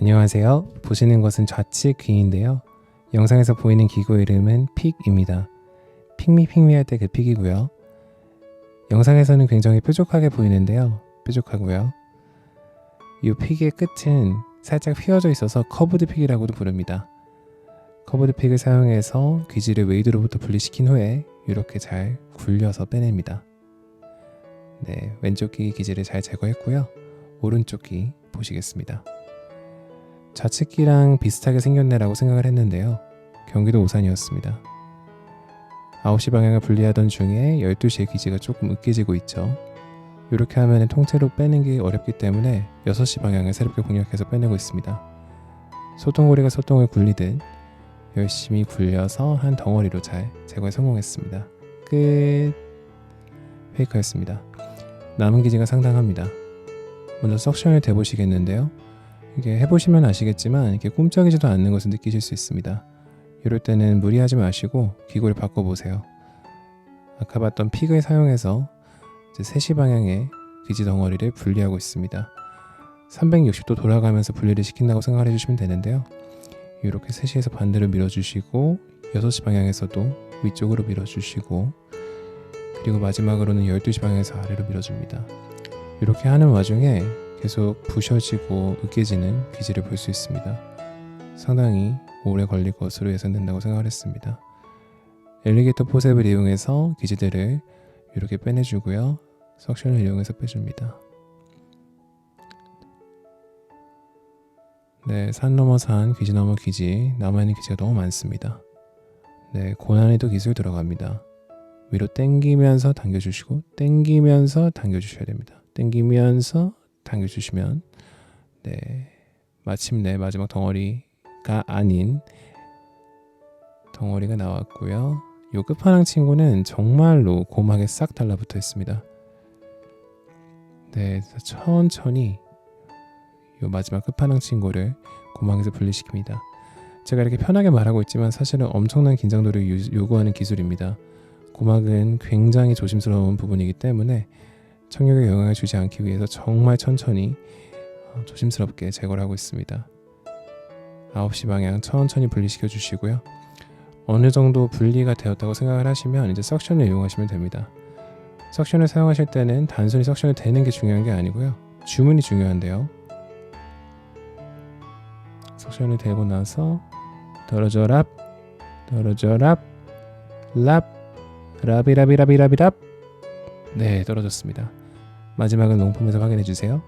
안녕하세요. 보시는 것은 좌측 귀인데요. 영상에서 보이는 기구 이름은 픽입니다. 픽미 픽미 할 때 그 픽이고요. 영상에서는 굉장히 뾰족하게 보이는데요. 뾰족하고요. 이 픽의 끝은 살짝 휘어져 있어서 커브드 픽이라고도 부릅니다. 커브드 픽을 사용해서 귀지를 웨이드로부터 분리시킨 후에 이렇게 잘 굴려서 빼냅니다. 네, 왼쪽 귀 기지를 잘 제거했고요. 오른쪽 귀 보시겠습니다. 좌측기랑 비슷하게 생겼네라고 생각을 했는데요. 경기도 오산이었습니다. 9시 방향을 분리하던 중에 12시의 기지가 조금 으깨지고 있죠. 이렇게 하면 통째로 빼는 게 어렵기 때문에 6시 방향을 새롭게 공략해서 빼내고 있습니다. 소똥고리가 소똥을 굴리듯 열심히 굴려서 한 덩어리로 잘 제거에 성공했습니다. 끝. 페이커였습니다. 남은 기지가 상당합니다. 먼저 석션을 대보시겠는데요. 이게 해보시면 아시겠지만 이렇게 꿈쩍이지도 않는 것을 느끼실 수 있습니다. 이럴 때는 무리하지 마시고 기구를 바꿔보세요. 아까 봤던 픽을 사용해서 이제 3시 방향의 귀지 덩어리를 분리하고 있습니다. 360도 돌아가면서 분리를 시킨다고 생각을 해주시면 되는데요. 이렇게 3시에서 반대로 밀어주시고 6시 방향에서도 위쪽으로 밀어주시고 그리고 마지막으로는 12시 방향에서 아래로 밀어줍니다. 이렇게 하는 와중에 계속 부셔지고 으깨지는 귀지를 볼수 있습니다. 상당히 오래 걸릴 것으로 예상된다고 생각을 했습니다. 엘리게이터 포셉을 이용해서 귀지들을 이렇게 빼내주고요. 석션을 이용해서 빼줍니다. 네, 산 넘어 산, 귀지 넘어 귀지, 남아있는 귀지가 너무 많습니다. 네, 고난이도 기술 들어갑니다. 위로 당기면서 당겨주시고, 당기면서 당겨주셔야 됩니다. 당기면서 당겨주시면, 네, 마침내 마지막 덩어리가 아닌 덩어리가 나왔고요. 요 끝판왕 친구는 정말로 고막에 싹 달라붙어 있습니다. 네, 천천히 요 마지막 끝판왕 친구를 고막에서 분리시킵니다. 제가 이렇게 편하게 말하고 있지만 사실은 엄청난 긴장도를 유- 요구하는 기술입니다. 고막은 굉장히 조심스러운 부분이기 때문에 청력에 영향을 주지 않기 위해서 정말 천천히 어, 조심스럽게 제거를 하고 있습니다. 9시 방향 천천히 분리시켜 주시고요. 어느 정도 분리가 되었다고 생각을 하시면 이제 석션을 이용하시면 됩니다. 석션을 사용하실 때는 단순히 석션을 대는 게 중요한 게 아니고요. 주문이 중요한데요. 석션을 대고 나서 떨어져 랍 떨어져 랍 랍 라비라비라비라비랍 네 떨어졌습니다. 마지막은 롱폼에서 확인해 주세요.